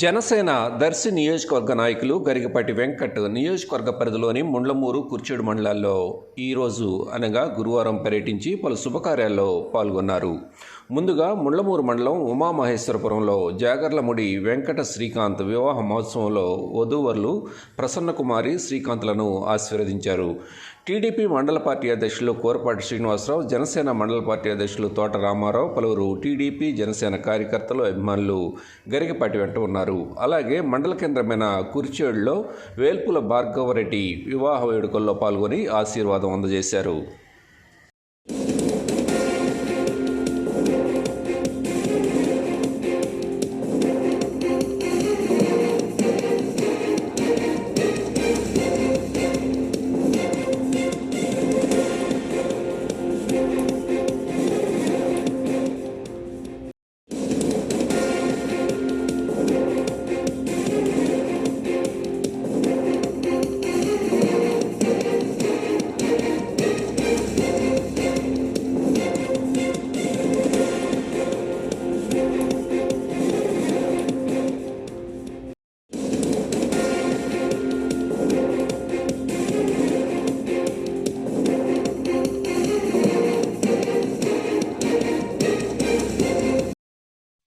జనసేన దర్శి నియోజకవర్గ నాయకులు గరిగపాటి వెంకట్ నియోజకవర్గ పరిధిలోని ముండ్లమూరు కుర్చేడు మండలాల్లో ఈరోజు అనగా గురువారం పర్యటించి పలు శుభకార్యాల్లో పాల్గొన్నారు. ముందుగా ముళ్ళమూరు మండలం ఉమామహేశ్వరపురంలో జాగర్లముడి వెంకట శ్రీకాంత్ వివాహ మహోత్సవంలో వధూవరులు ప్రసన్నకుమారి శ్రీకాంత్లను ఆశీర్వదించారు. టీడీపీ మండల పార్టీ అధ్యక్షులు కోరపాటి శ్రీనివాసరావు జనసేన మండల పార్టీ అధ్యక్షులు తోట రామారావు పలువురు టీడీపీ జనసేన కార్యకర్తలు అభిమానులు గరికపాటి వెంట ఉన్నారు. అలాగే మండల కేంద్రమైన కుర్చేడులో వేల్పుల భార్గవరెడ్డి వివాహ వేడుకల్లో పాల్గొని ఆశీర్వాదం అందజేశారు. you.